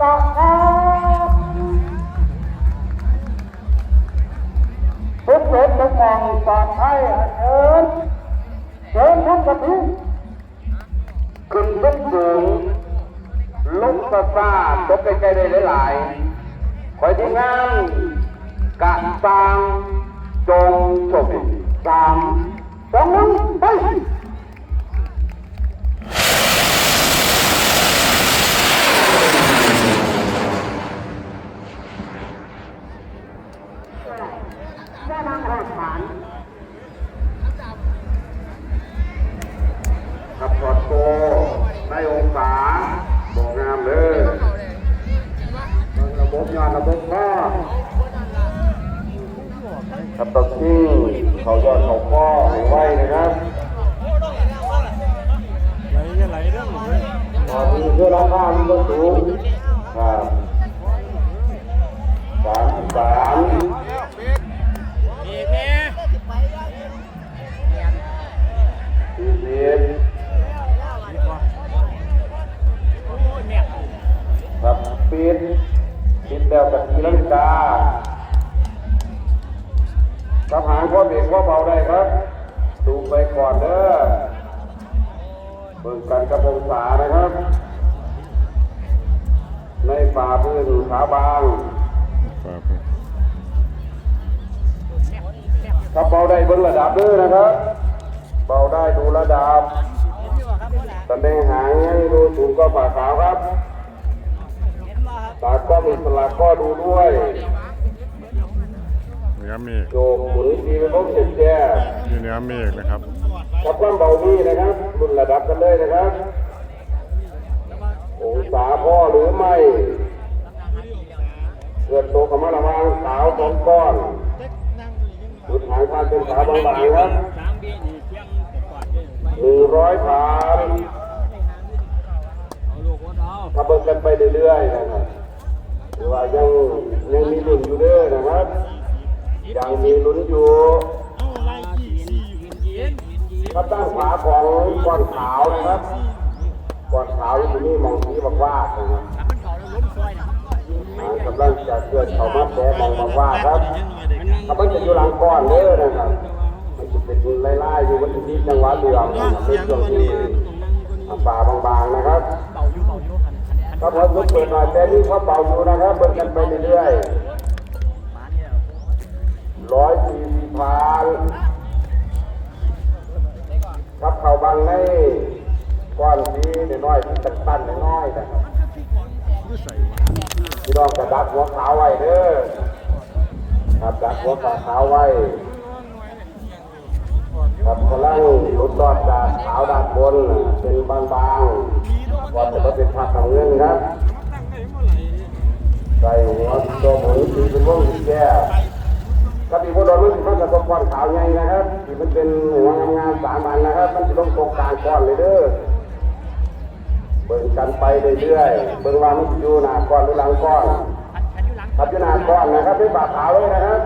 กครับทุกเด็กทุกมองปลอดภัยเชิญเชิญท่านกะทิขึ้นขึ้นสูงลุกซาซาตกใกล้ๆได้หลายๆคอยที่งานกะสร้าง ระบบยอดระบบข้อครับตอนที่เขายอดเขาข้อให้ไว้นะครับไหลเนี่ยไหลเรื่องเลยตอนนี้คือราคามันก็สูง ดแล้วกับทีลังกากับหางข้อเบรกข้อเบาได้ครับ ดูไปก่อนเด้อเบิ่งกันกับองศานะครับ ในฝ่าพื้นขาบางถ้าเบาได้เบิ่งระดับด้อนะครับ เบาได้ดูระดับตำแหน่งหางให้ดูสูงก็ฝ่าขาวครับ ตาก็มีสลักก็ดูด้วยเนื้อเมฆโยกหมุนทีไปพบเจ็ดแย่นี่เนื้อเมฆนะครับขับความเบานี่นะครับรุ่นระดับกันเลยนะครับองศาพ่อหรือไม่เกิดโตกับมาระวังสาวสองก้อนจุดหางคาเป็นขาบางๆครับสามปีนี่เที่ยงแต่ก่อนเนี่ยหนึ่งร้อยผ่านเอาลูกวัดเอาขับเบิกกันไปเรื่อยๆนะครับหรือ ว่ายังยังมีลุ้นอยู่เด้อนะครับยังมีลุ้นอยู่เอาไล่กี่สี่หินยินหินยินถ้าตั้งขวาของก้อนขาวนะครับก้อนขาวอยู่นี่มองสีบอกว่านะครับถ้ามันเขาแล้วล้มซอยนะอ่ากำลังจะเกิดเขามาแสมองบอกว่าครับถ้ามันจะอยู่หลังก้อนเด้อนะครับมันจะเป็นไล่ๆอยู่มันจะมีจังหวะเดือดนะครับเป็นช่วงที่ คันคันคันถ้าพอทุกเปิดมาแต่นี่เขาเป่าอยู่นะครับเปิดกันไปเรื่อยๆร้อยสี่สิบพันครับเขาบางในก้อนนี้น้อยๆที่ตันๆน้อยๆนะครับพี่น้องจะดักหัวขาวไว้เด้อครับดักหัวขาวไว้ครับกำลังหลุดรอดจากขาวด้านบนเป็นบางาวใหญ่นะครับที่มันเป็นหัวงามๆสามันนะครับ มันจะต้องตรงกลางก้อนเลยเด้อเบิ่งกันไปเรื่อยๆเบิ่งว่ามันอยู่หน้าก้อนหรือหลังก้อนคันคันหลังครับอยู่หน้าก้อนนะครับเป็นปากขาวเลยนะครับ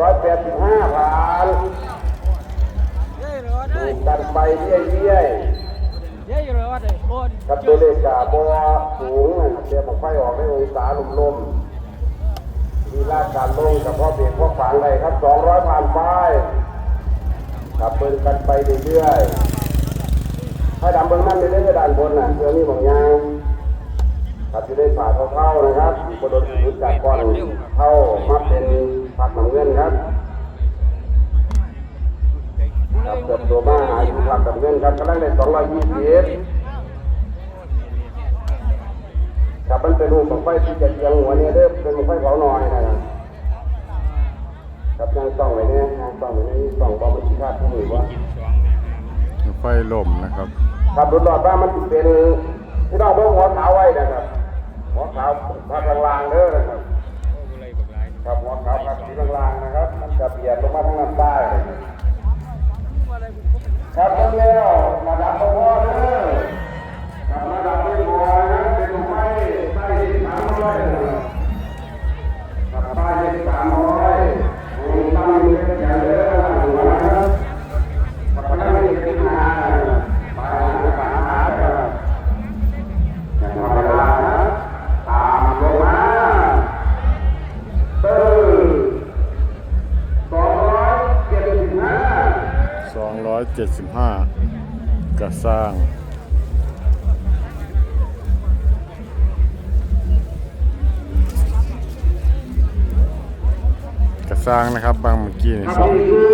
ร้อยแปดสิบห้าผ่านเย้ยรอดดูกันไปเรื่อยเย้ยรอดเลยโอนๆครับตัวเลขกาบอสูงนะครับเดี๋ยวผมไฟออกในองศาลมๆมี มีลาดการลงกับพ่อเบรกพ่อฝังเลยครับสองร้อยผ่านไปครับเบิ่งกันไปเรื่อยๆให้ดำเบิ่งนั่นไปเรื่อยๆด้านบนน่ะเพื่อมีบางอย่างครับจะได้ฝาเท่าๆนะครับกระโดดหลุดจากก้อนเท่ามาเป็นผักน้ำเงินครับครับเกิดตัวมาหาอยู่ผักกับเงินครับกำลังได้สองร้อยยี่สิบ ไฟที่จะเอียงหัวเนี่ยเด้อเป็นไฟเผาหน่อยนะครับครับยังต้องไว้เนี่ยยังต้องไว้เนี่ยต้องบอกมันชี้ขาดผู้หรือว่าไฟล่มนะครับครับรถหลอดว่ามันเป็นที่น้องเบิ่งหัวขาวไว้นะครับหัวขาวภาคกลางๆเด้อนะครับครับหัวขาวภาคที่กลางๆนะครับ มันจะเบียดลงมาทางด้านใต้ครับตรงแล้ว 75 กระสร้าง กระสร้างนะครับบางเมื่อกี้นี่ครับนี่คือ